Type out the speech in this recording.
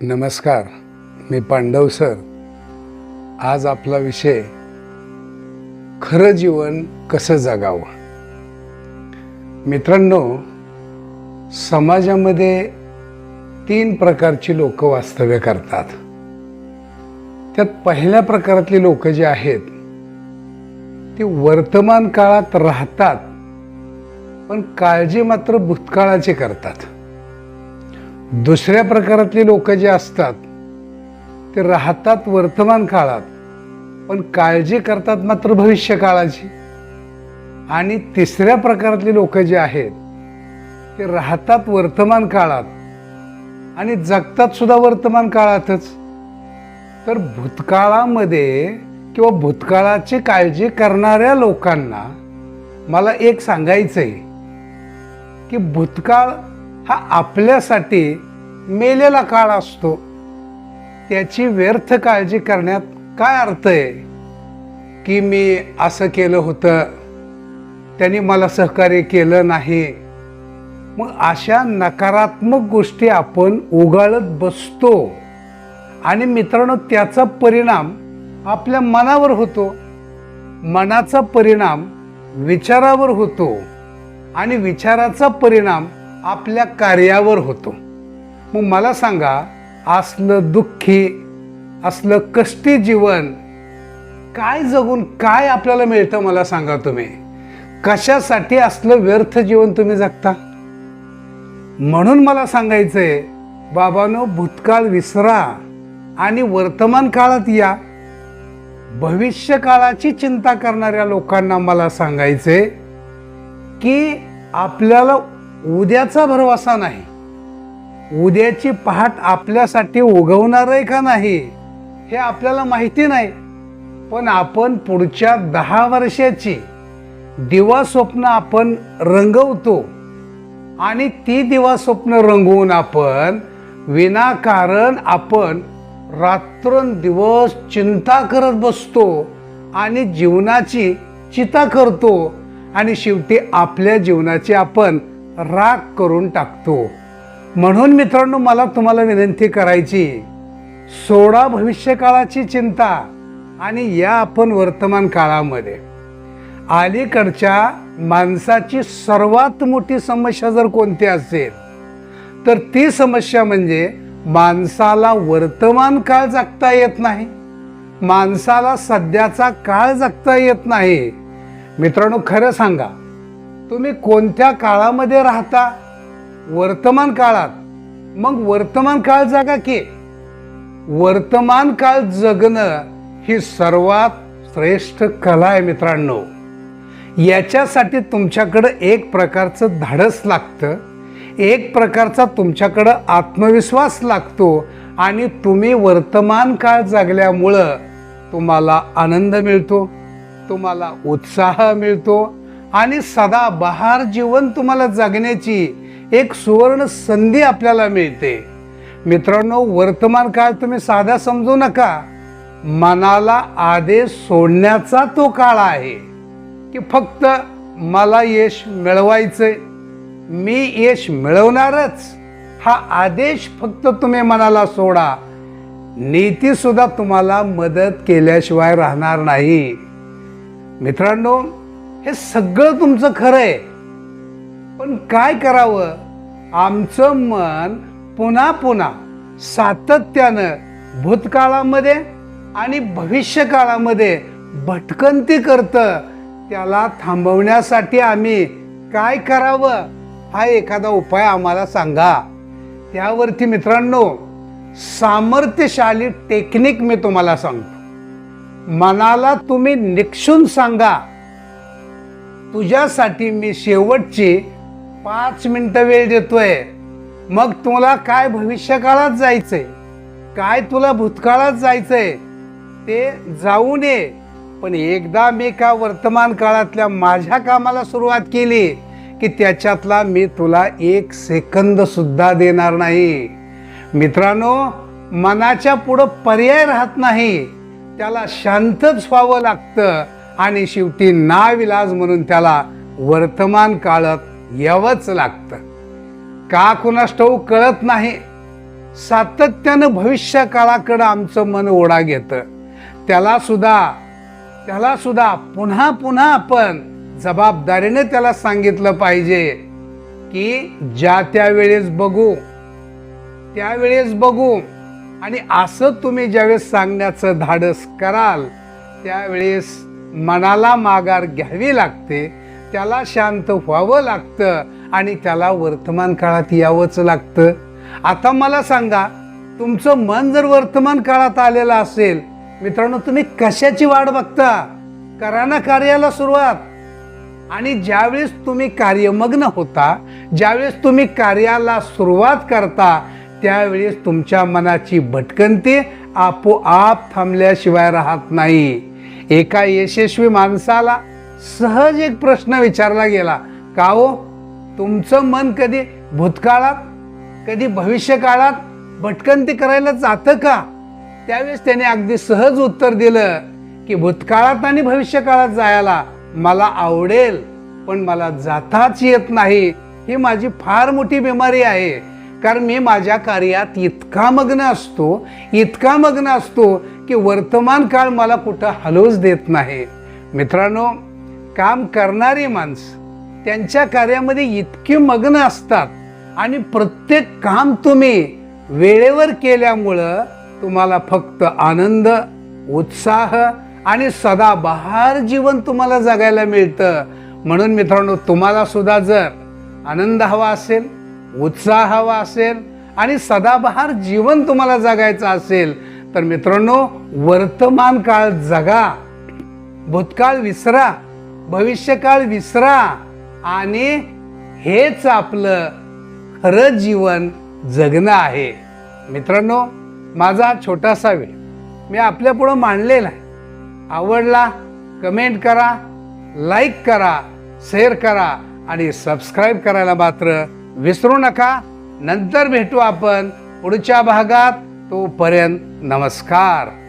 नमस्कार मी पांडव सर. आज आपला विषय खरं जीवन कसं जगावं? मित्रांनो समाजामध्ये तीन प्रकारची लोक वास्तव्य करतात. त्यात पहिल्या प्रकारातली लोक जी आहेत ती वर्तमान काळात राहतात पण काळजी मात्र भूतकाळाची करतात. दुसऱ्या प्रकारातली लोक जे असतात ते राहतात वर्तमान काळात पण काळजी करतात मात्र भविष्य काळाची. आणि तिसऱ्या प्रकारातली लोक जे आहेत ते राहतात वर्तमान काळात आणि जगतात सुद्धा वर्तमान काळातच. तर भूतकाळामध्ये किंवा भूतकाळाची काळजी करणाऱ्या लोकांना मला एक सांगायचं आहे की भूतकाळ हा आपल्यासाठी मेलेला काळ असतो. त्याची व्यर्थ काळजी करण्यात काय अर्थ आहे? की मी असं केलं होतं त्यांनी मला सहकार्य केलं नाही मग अशा नकारात्मक गोष्टी आपण उगाळत बसतो. आणि मित्रांनो त्याचा परिणाम आपल्या मनावर होतो. मनाचा परिणाम विचारावर होतो. आणि विचाराचा परिणाम आपल्या कार्यावर होतो. मग मला सांगा असलं दुःखी असलं कष्टी जीवन काय जगून काय आपल्याला मिळतं मला सांगा तुम्ही. कशासाठी असलं व्यर्थ जीवन तुम्ही जगता? म्हणून मला सांगायचंय बाबानो भूतकाळ विसरा आणि वर्तमान काळात या. भविष्य काळाची चिंता करणाऱ्या लोकांना मला सांगायचे की आपल्याला उद्याचा भरवसा नाही. उद्याची पहाट आपल्यासाठी उगवणार आहे का नाही हे आपल्याला माहिती नाही. पण आपण पुढच्या दहा वर्षाची दिवा स्वप्न आपण रंगवतो आणि ती दिवा स्वप्न रंगवून आपण विनाकारण आपण रात्रंदिवस चिंता करत बसतो आणि जीवनाची चिता करतो आणि शेवटी आपल्या जीवनाची आपण राग करून टाकतो. म्हणून मित्रांनो मला तुम्हाला विनंती करायची सोडा भविष्यकाळाची चिंता आणि या आपण वर्तमान काळामध्ये. अलीकडच्या माणसाची सर्वात मोठी समस्या जर कोणती असेल तर ती समस्या म्हणजे माणसाला वर्तमान काळ जगता येत नाही. माणसाला सध्याचा काळ जगता येत नाही. मित्रांनो खरं सांगा तुम्ही कोणत्या काळामध्ये राहता? वर्तमान काळात. मग वर्तमान काळ जगा की? वर्तमान काळ जगणं ही सर्वात श्रेष्ठ कला आहे मित्रांनो. याच्यासाठी तुमच्याकडं एक प्रकारचं धाडस लागतं. एक प्रकारचा तुमच्याकडं आत्मविश्वास लागतो आणि तुम्ही वर्तमान काळ जगल्यामुळं तुम्हाला आनंद मिळतो तुम्हाला उत्साह मिळतो आणि सदाबहार जीवन तुम्हाला जगण्याची एक सुवर्ण संधी आपल्याला मिळते. मित्रांनो वर्तमान काळ तुम्ही साधा समजू नका. मनाला आदेश सोडण्याचा तो काळ आहे की फक्त मला यश मिळवायचंय. मी यश मिळवणारच. हा आदेश फक्त तुम्ही मनाला सोडा. नीतीसुद्धा तुम्हाला मदत केल्याशिवाय राहणार नाही. मित्रांनो हे सगळं तुमचं खरं आहे पण काय करावं? आमचं मन पुन्हा पुन्हा सातत्यानं भूतकाळामध्ये आणि भविष्यकाळामध्ये भटकंती करतं. त्याला थांबवण्यासाठी आम्ही काय करावं? हा एखादा उपाय आम्हाला सांगा. त्यावरती मित्रांनो सामर्थ्यशाली टेक्निक मी तुम्हाला सांगतो. मनाला तुम्ही निक्षून सांगा. तुझ्यासाठी मी शेवटची पाच मिनटं वेळ देतोय. मग तुला काय भविष्यकाळात जायचंय? काय तुला भूतकाळात जायचंय? ते जाऊ नये. पण एकदा मी का वर्तमान काळातल्या माझ्या कामाला सुरुवात केली की त्याच्यातला मी तुला एक सेकंद सुद्धा देणार नाही. मित्रांनो मनाच्या पुढं पर्याय राहत नाही. त्याला शांतच व्हावं लागतं. आणि शेवटी नाविलाज म्हणून त्याला वर्तमान काळात यावंच लागतं. का कुणास कळत नाही. सातत्यानं भविष्य काळाकडं आमचं मन ओढा घेतं. त्याला सुद्धा त्याला सुद्धा पुन्हा पुन्हा आपण जबाबदारीने त्याला सांगितलं पाहिजे की ज्या त्या वेळेस बघू त्यावेळेस बघू. आणि असं तुम्ही ज्यावेळेस सांगण्याचं धाडस कराल त्यावेळेस मनाला माघार घ्यावी लागते त्याला शांत व्हावं लागतं आणि त्याला वर्तमान काळात यावंच लागतं. आता मला सांगा तुमचं मन जर वर्तमान काळात आलेलं असेल मित्रांनो तुम्ही कशाची वाट बघता? करा ना कार्याला सुरुवात. आणि ज्यावेळेस तुम्ही कार्यमग्न होता ज्यावेळेस तुम्ही कार्याला सुरुवात करता त्यावेळेस तुमच्या मनाची भटकंती आपोआप थांबल्याशिवाय राहत नाही. एका यशस्वी माणसाला सहज एक प्रश्न विचारला गेला. का हो? तुमचं मन कधी भूतकाळात कधी भविष्यकाळात भटकंती करायला जातं का? त्यावेळेस त्याने अगदी सहज उत्तर दिलं की भूतकाळात आणि भविष्यकाळात जायला मला आवडेल पण मला जाताच येत नाही. ही माझी फार मोठी बिमारी आहे. कारण मी माझ्या कार्यात इतका मग्न असतो इतका मग्न असतो की वर्तमान काळ मला कुठं हलवूच देत नाही. मित्रांनो काम करणारी माणसं त्यांच्या कार्यामध्ये इतके मग्न असतात आणि प्रत्येक काम तुम्ही वेळेवर केल्यामुळं तुम्हाला फक्त आनंद उत्साह आणि सदाबहार जीवन तुम्हाला जगायला मिळतं. म्हणून मित्रांनो तुम्हाला सुद्धा जर आनंद हवा असेल उत्साह हवा असेल आणि सदाबहार जीवन तुम्हाला जगायचं असेल तर मित्रांनो वर्तमान काळ जगा भूतकाळ विसरा भविष्यकाळ विसरा आणि हेच आपलं खरं जीवन जगणं आहे. मित्रांनो माझा छोटासा वेळ मी आपल्या पुढं मांडलेला आहे. आवडला कमेंट करा लाईक करा शेअर करा आणि सबस्क्राईब करायला मात्र विसरू नका. नंतर भेटू आपण पुढच्या भागात. तोपर्यंत नमस्कार.